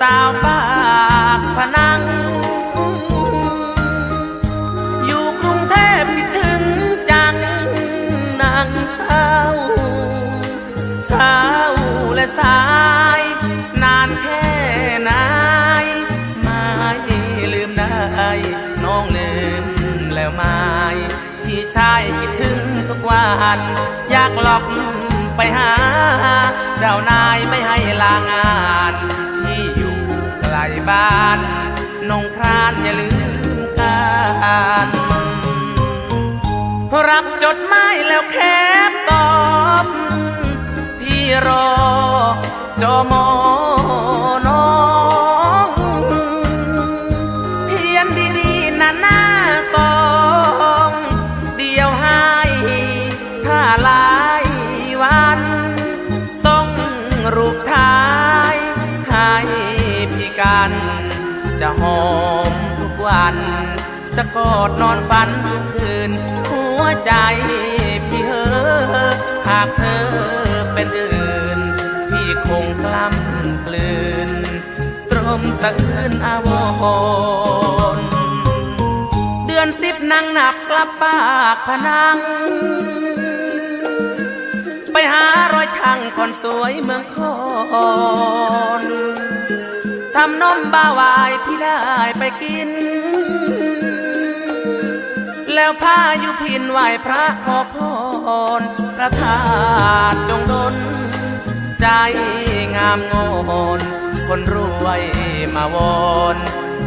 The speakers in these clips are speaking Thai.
สาวปากพนัง อยู่กรุงเทพคิดถึงจังนางเศร้าเช้าและสาย นานแค่ไหนไม่ลืมได้น้องลืมแล้วไม่ที่ชายคิดถึงทุกวันอยากหลบไปหา เจ้านายไม่ให้ลางาน บ้านนงครานอย่าลืมกันรับจดหมายแล้วแคบตอบ พี่รอจอมอ มทุกวันจะกอดนอนฝันทุกคืน หัวใจพี่เฮอหากเธอเป็นอื่น พี่คงกล้ำกลืน ตรมสะอื้นอาวรเดือนสิบนั่งนับกลับปากพนัง ไปหารอยช่างคนสวยเมืองคอน ทำนมบ้าวายพี่ได้ไปกิน แล้วพายุพินไหวพระขอพรพระธาตุจงดลใจงามงอนคนรวยมาวอน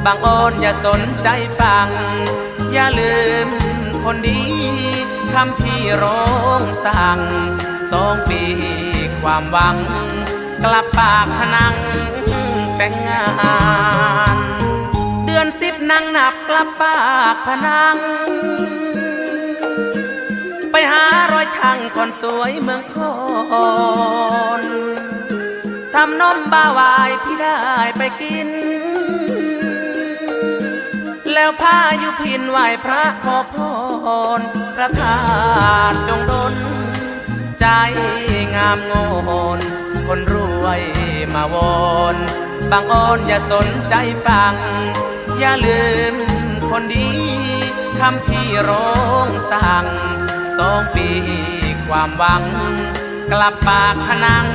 บางอ้อนอย่าสนใจฟัง อย่าลืมคนดีคำพี่ร้องสั่งสองปีความหวัง กลับปากพนัง แต่งงาน เดือนสิบนั่งนับกลับปากพนัง ไปหารอยช่างคนสวยเมืองคอนทำนมบ้าวายพี่ได้ไปกิน แล้วพายุพินไหวพระขอพรพระธาตุจงดลใจงามงอนคนรวย มาวอนบางอ้อนอย่าสนใจฟัง อย่าลืมคนดีคำพี่ร้องสั่งสองปีความหวัง กลับปากพนัง